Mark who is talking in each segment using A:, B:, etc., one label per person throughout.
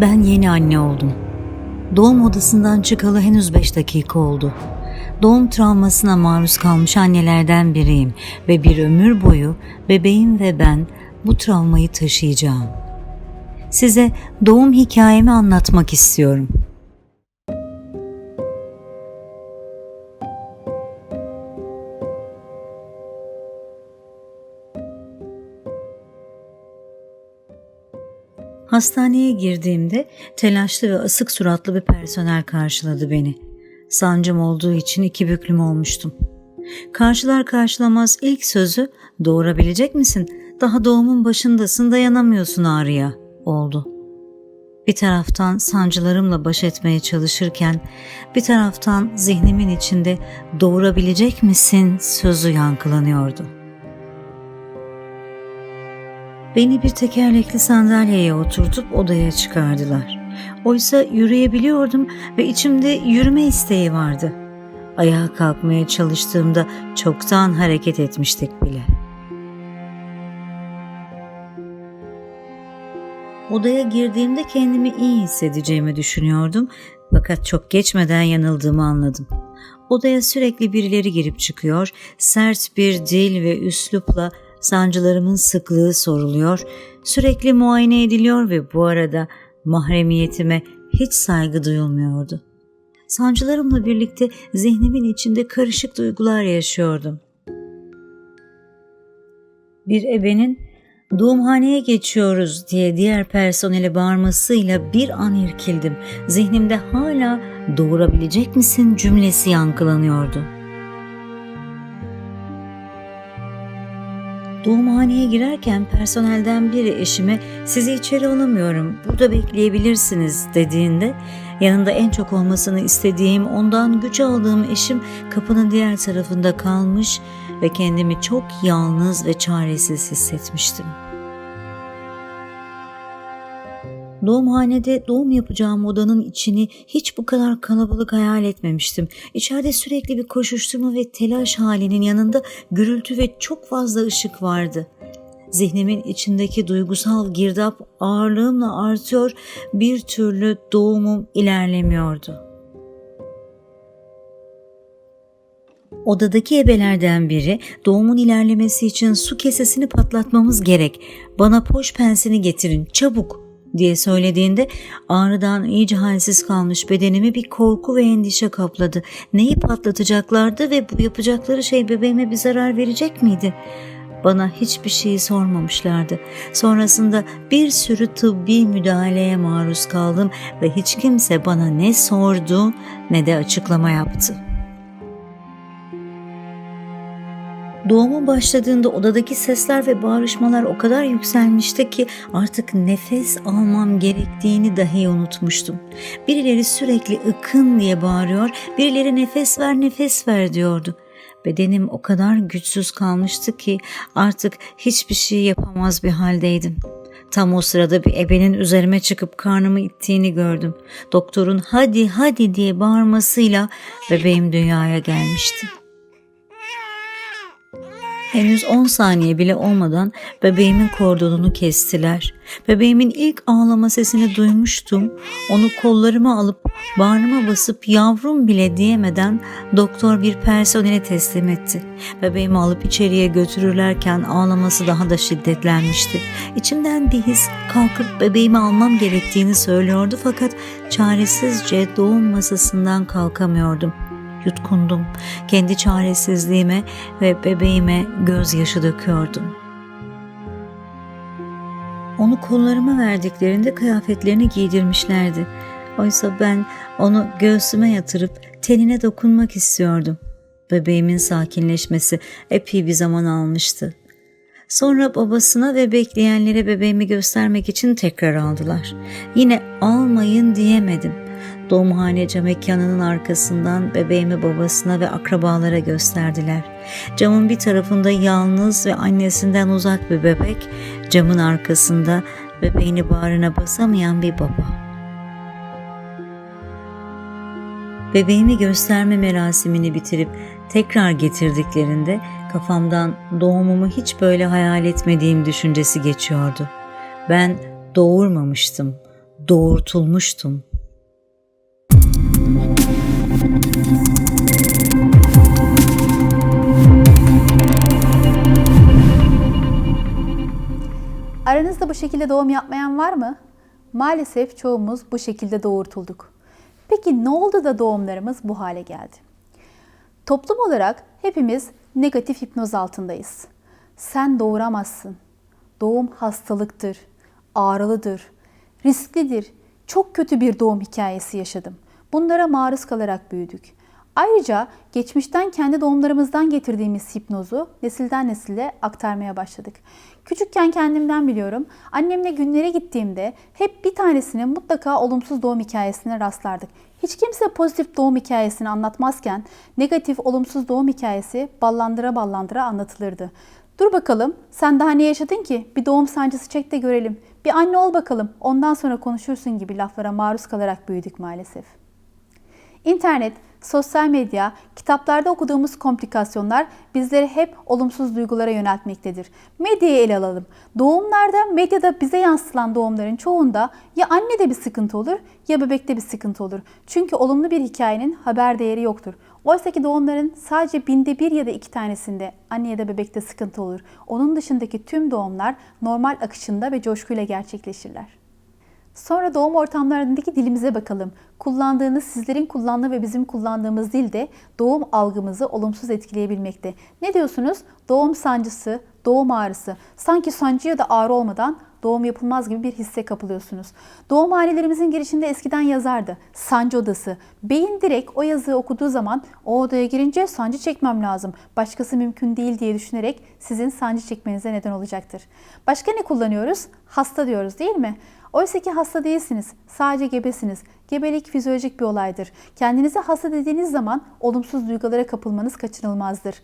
A: Ben yeni anne oldum. Doğum odasından çıkalı henüz 5 dakika oldu. Doğum travmasına maruz kalmış annelerden biriyim ve bir ömür boyu bebeğim ve ben bu travmayı taşıyacağım. Size doğum hikayemi anlatmak istiyorum. Hastaneye girdiğimde telaşlı ve asık suratlı bir personel karşıladı beni. Sancım olduğu için iki büklüm olmuştum. Karşılar karşılamaz ilk sözü doğurabilecek misin? Daha doğumun başındasın dayanamıyorsun ağrıya oldu. Bir taraftan sancılarımla baş etmeye çalışırken bir taraftan zihnimin içinde doğurabilecek misin sözü yankılanıyordu. Beni bir tekerlekli sandalyeye oturtup odaya çıkardılar. Oysa yürüyebiliyordum ve içimde yürüme isteği vardı. Ayağa kalkmaya çalıştığımda çoktan hareket etmiştik bile. Odaya girdiğimde kendimi iyi hissedeceğimi düşünüyordum fakat çok geçmeden yanıldığımı anladım. Odaya sürekli birileri girip çıkıyor, sert bir dil ve üslupla sancılarımın sıklığı soruluyor, sürekli muayene ediliyor ve bu arada mahremiyetime hiç saygı duyulmuyordu. Sancılarımla birlikte zihnimin içinde karışık duygular yaşıyordum. Bir ebenin doğumhaneye geçiyoruz diye diğer personele bağırmasıyla bir an irkildim. Zihnimde hala doğurabilecek misin cümlesi yankılanıyordu. Doğumhaneye girerken personelden biri eşime sizi içeri alamıyorum burada bekleyebilirsiniz dediğinde yanında en çok olmasını istediğim ondan güç aldığım eşim kapının diğer tarafında kalmış ve kendimi çok yalnız ve çaresiz hissetmiştim. Doğumhanede doğum yapacağım odanın içini hiç bu kadar kalabalık hayal etmemiştim. İçeride sürekli bir koşuşturma ve telaş halinin yanında gürültü ve çok fazla ışık vardı. Zihnimin içindeki duygusal girdap ağırlığımla artıyor, bir türlü doğumum ilerlemiyordu. Odadaki ebelerden biri doğumun ilerlemesi için su kesesini patlatmamız gerek. Bana poş pensini getirin çabuk diye söylediğinde ağrıdan iyice halsiz kalmış bedenimi bir korku ve endişe kapladı. Neyi patlatacaklardı ve bu yapacakları şey bebeğime bir zarar verecek miydi? Bana hiçbir şeyi sormamışlardı. Sonrasında bir sürü tıbbi müdahaleye maruz kaldım ve hiç kimse bana ne sordu ne de açıklama yaptı. Doğumun başladığında odadaki sesler ve bağrışmalar o kadar yükselmişti ki artık nefes almam gerektiğini dahi unutmuştum. Birileri sürekli ıkın diye bağırıyor, birileri nefes ver nefes ver diyordu. Bedenim o kadar güçsüz kalmıştı ki artık hiçbir şey yapamaz bir haldeydim. Tam o sırada bir ebenin üzerime çıkıp karnımı ittiğini gördüm. Doktorun hadi hadi diye bağırmasıyla bebeğim dünyaya gelmişti. Henüz 10 saniye bile olmadan bebeğimin kordonunu kestiler. Bebeğimin ilk ağlama sesini duymuştum. Onu kollarıma alıp bağrıma basıp yavrum bile diyemeden doktor bir personele teslim etti. Bebeğimi alıp içeriye götürürlerken ağlaması daha da şiddetlenmişti. İçimden bir his kalkıp bebeğimi almam gerektiğini söylüyordu fakat çaresizce doğum masasından kalkamıyordum yutkundum. Kendi çaresizliğime ve bebeğime gözyaşı döküyordum. Onu kollarıma verdiklerinde kıyafetlerini giydirmişlerdi. Oysa ben onu göğsüme yatırıp tenine dokunmak istiyordum. Bebeğimin sakinleşmesi epey bir zaman almıştı. Sonra babasına ve bekleyenlere bebeğimi göstermek için tekrar aldılar. Yine almayın diyemedim. Doğumhane cam mekanının arkasından bebeğimi babasına ve akrabalara gösterdiler. Camın bir tarafında yalnız ve annesinden uzak bir bebek, camın arkasında bebeğini bağrına basamayan bir baba. Bebeğimi gösterme merasimini bitirip tekrar getirdiklerinde kafamdan doğumumu hiç böyle hayal etmediğim düşüncesi geçiyordu. Ben doğurmamıştım, doğurtulmuştum.
B: Aranızda bu şekilde doğum yapmayan var mı? Maalesef çoğumuz bu şekilde doğurtulduk. Peki ne oldu da doğumlarımız bu hale geldi? Toplum olarak hepimiz negatif hipnoz altındayız. Sen doğuramazsın. Doğum hastalıktır, ağrılıdır, risklidir. Çok kötü bir doğum hikayesi yaşadım. Bunlara maruz kalarak büyüdük. Ayrıca geçmişten kendi doğumlarımızdan getirdiğimiz hipnozu nesilden nesile aktarmaya başladık. Küçükken kendimden biliyorum. Annemle günlere gittiğimde hep bir tanesinin mutlaka olumsuz doğum hikayesine rastlardık. Hiç kimse pozitif doğum hikayesini anlatmazken negatif olumsuz doğum hikayesi ballandıra ballandıra anlatılırdı. Dur bakalım sen daha ne yaşadın ki? Bir doğum sancısı çek de görelim. Bir anne ol bakalım ondan sonra konuşursun gibi laflara maruz kalarak büyüdük maalesef. İnternet, sosyal medya, kitaplarda okuduğumuz komplikasyonlar bizleri hep olumsuz duygulara yöneltmektedir. Medyayı ele alalım. Doğumlarda, medyada bize yansıtılan doğumların çoğunda ya annede bir sıkıntı olur ya bebekte bir sıkıntı olur. Çünkü olumlu bir hikayenin haber değeri yoktur. Oysa ki doğumların sadece binde bir ya da iki tanesinde anne ya da bebekte sıkıntı olur. Onun dışındaki tüm doğumlar normal akışında ve coşkuyla gerçekleşirler. Sonra doğum ortamlarındaki dilimize bakalım. Kullandığınız, sizlerin kullandığı ve bizim kullandığımız dil de doğum algımızı olumsuz etkileyebilmekte. Ne diyorsunuz? Doğum sancısı, doğum ağrısı. Sanki sancı ya da ağrı olmadan doğum yapılmaz gibi bir hisse kapılıyorsunuz. Doğum hanelerimizin girişinde eskiden yazardı. Sancı odası. Beyin direkt o yazıyı okuduğu zaman o odaya girince sancı çekmem lazım. Başkası mümkün değil diye düşünerek sizin sancı çekmenize neden olacaktır. Başka ne kullanıyoruz? Hasta diyoruz değil mi? Oysa ki hasta değilsiniz. Sadece gebesiniz. Gebelik fizyolojik bir olaydır. Kendinize hasta dediğiniz zaman olumsuz duygulara kapılmanız kaçınılmazdır.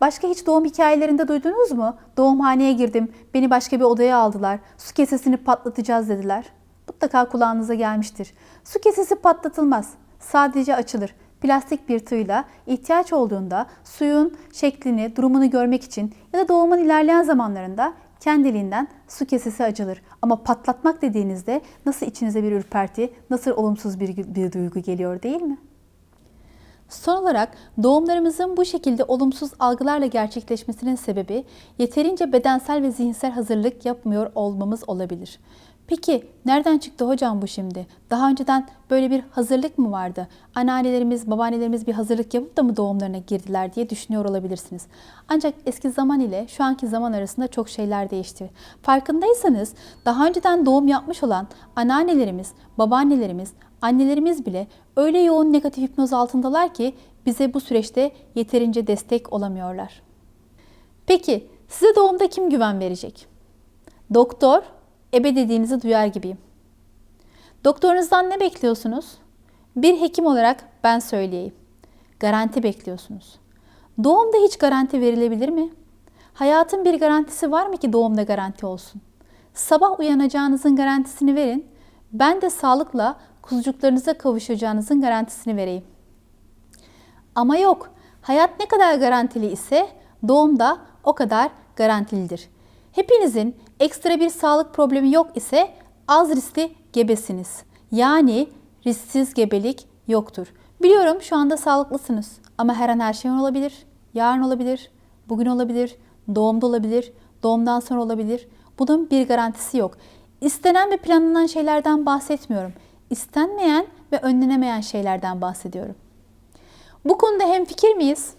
B: Başka hiç doğum hikayelerinde duydunuz mu? Doğumhaneye girdim, beni başka bir odaya aldılar, su kesesini patlatacağız dediler. Mutlaka kulağınıza gelmiştir. Su kesesi patlatılmaz, sadece açılır. Plastik bir tığla ihtiyaç olduğunda suyun şeklini, durumunu görmek için ya da doğumun ilerleyen zamanlarında kendiliğinden su kesesi açılır. Ama patlatmak dediğinizde nasıl içinize bir ürperti, nasıl olumsuz bir, bir duygu geliyor değil mi? Son olarak doğumlarımızın bu şekilde olumsuz algılarla gerçekleşmesinin sebebi yeterince bedensel ve zihinsel hazırlık yapmıyor olmamız olabilir. Peki nereden çıktı hocam bu şimdi? Daha önceden böyle bir hazırlık mı vardı? Anneannelerimiz, babaannelerimiz bir hazırlık yapıp da mı doğumlarına girdiler diye düşünüyor olabilirsiniz. Ancak eski zaman ile şu anki zaman arasında çok şeyler değişti. Farkındaysanız daha önceden doğum yapmış olan anneannelerimiz, babaannelerimiz, annelerimiz bile öyle yoğun negatif hipnoz altındalar ki bize bu süreçte yeterince destek olamıyorlar. Peki size doğumda kim güven verecek? Doktor, ebe dediğinizi duyar gibiyim. Doktorunuzdan ne bekliyorsunuz? Bir hekim olarak ben söyleyeyim. Garanti bekliyorsunuz. Doğumda hiç garanti verilebilir mi? Hayatın bir garantisi var mı ki doğumda garanti olsun? Sabah uyanacağınızın garantisini verin. Ben de sağlıkla kuzucuklarınıza kavuşacağınızın garantisini vereyim. Ama yok. Hayat ne kadar garantili ise doğum da o kadar garantilidir. Hepinizin ekstra bir sağlık problemi yok ise az riskli gebesiniz. Yani risksiz gebelik yoktur. Biliyorum şu anda sağlıklısınız ama her an her şey olabilir. Yarın olabilir, bugün olabilir, doğumda olabilir, doğumdan sonra olabilir. Bunun bir garantisi yok. İstenen ve planlanan şeylerden bahsetmiyorum. İstenmeyen ve önlenemeyen şeylerden bahsediyorum. Bu konuda hem fikir miyiz?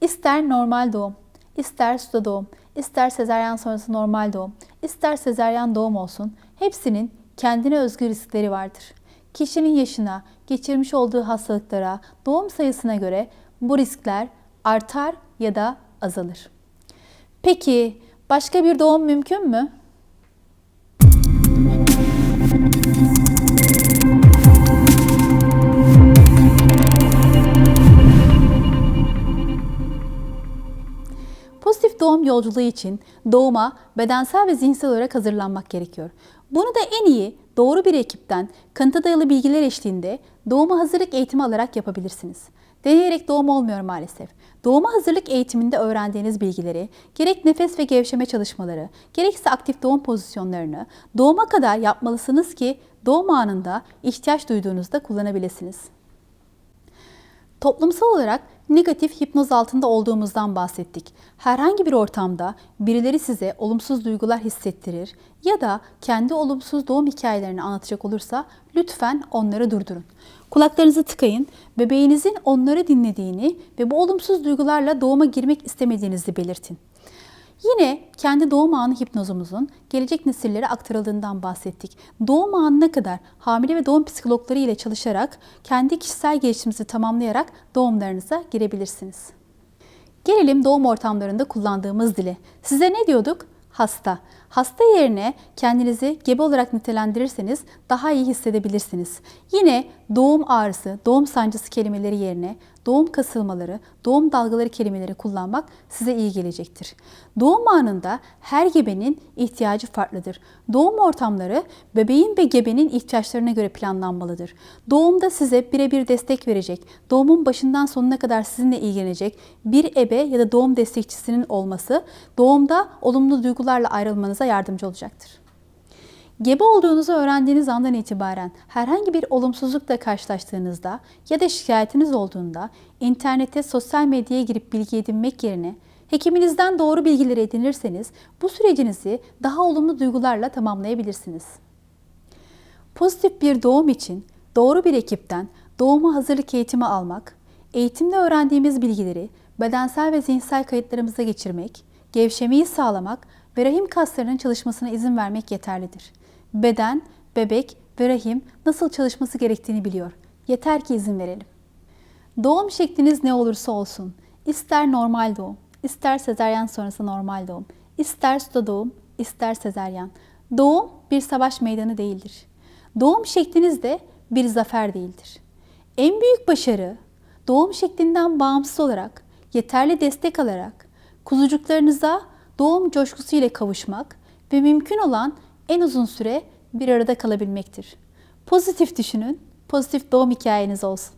B: İster normal doğum, ister suda doğum, ister sezaryen sonrası normal doğum, ister sezaryen doğum olsun hepsinin kendine özgü riskleri vardır. Kişinin yaşına, geçirmiş olduğu hastalıklara, doğum sayısına göre bu riskler artar ya da azalır. Peki başka bir doğum mümkün mü? Doğum yolculuğu için doğuma bedensel ve zihinsel olarak hazırlanmak gerekiyor. Bunu da en iyi doğru bir ekipten kanıta dayalı bilgiler eşliğinde doğuma hazırlık eğitimi alarak yapabilirsiniz. Deneyerek doğum olmuyor maalesef. Doğuma hazırlık eğitiminde öğrendiğiniz bilgileri, gerek nefes ve gevşeme çalışmaları, gerekse aktif doğum pozisyonlarını doğuma kadar yapmalısınız ki doğum anında ihtiyaç duyduğunuzda kullanabilirsiniz. Toplumsal olarak negatif hipnoz altında olduğumuzdan bahsettik. Herhangi bir ortamda birileri size olumsuz duygular hissettirir ya da kendi olumsuz doğum hikayelerini anlatacak olursa lütfen onları durdurun. Kulaklarınızı tıkayın, bebeğinizin onları dinlediğini ve bu olumsuz duygularla doğuma girmek istemediğinizi belirtin. Yine kendi doğum anı hipnozumuzun gelecek nesillere aktarıldığından bahsettik. Doğum anına kadar hamile ve doğum psikologları ile çalışarak kendi kişisel gelişiminizi tamamlayarak doğumlarınıza girebilirsiniz. Gelelim doğum ortamlarında kullandığımız dile. Size ne diyorduk? Hasta. Hasta yerine kendinizi gebe olarak nitelendirirseniz daha iyi hissedebilirsiniz. Yine doğum ağrısı, doğum sancısı kelimeleri yerine doğum kasılmaları, doğum dalgaları kelimeleri kullanmak size iyi gelecektir. Doğum anında her gebenin ihtiyacı farklıdır. Doğum ortamları bebeğin ve gebenin ihtiyaçlarına göre planlanmalıdır. Doğumda size birebir destek verecek, doğumun başından sonuna kadar sizinle ilgilenecek bir ebe ya da doğum destekçisinin olması doğumda olumlu duygularla ayrılmanıza yardımcı olacaktır. Gebe olduğunuzu öğrendiğiniz andan itibaren herhangi bir olumsuzlukla karşılaştığınızda ya da şikayetiniz olduğunda internete, sosyal medyaya girip bilgi edinmek yerine hekiminizden doğru bilgileri edinirseniz bu sürecinizi daha olumlu duygularla tamamlayabilirsiniz. Pozitif bir doğum için doğru bir ekipten doğuma hazırlık eğitimi almak, eğitimde öğrendiğimiz bilgileri bedensel ve zihinsel kayıtlarımıza geçirmek, gevşemeyi sağlamak ve rahim kaslarının çalışmasına izin vermek yeterlidir. Beden, bebek ve rahim nasıl çalışması gerektiğini biliyor. Yeter ki izin verelim. Doğum şekliniz ne olursa olsun, ister normal doğum, ister sezeryan sonrası normal doğum, ister suda doğum, ister sezeryan. Doğum bir savaş meydanı değildir. Doğum şekliniz de bir zafer değildir. En büyük başarı doğum şeklinden bağımsız olarak yeterli destek alarak kuzucuklarınıza doğum coşkusu ile kavuşmak ve mümkün olan en uzun süre bir arada kalabilmektir. Pozitif düşünün, pozitif doğum hikayeniz olsun.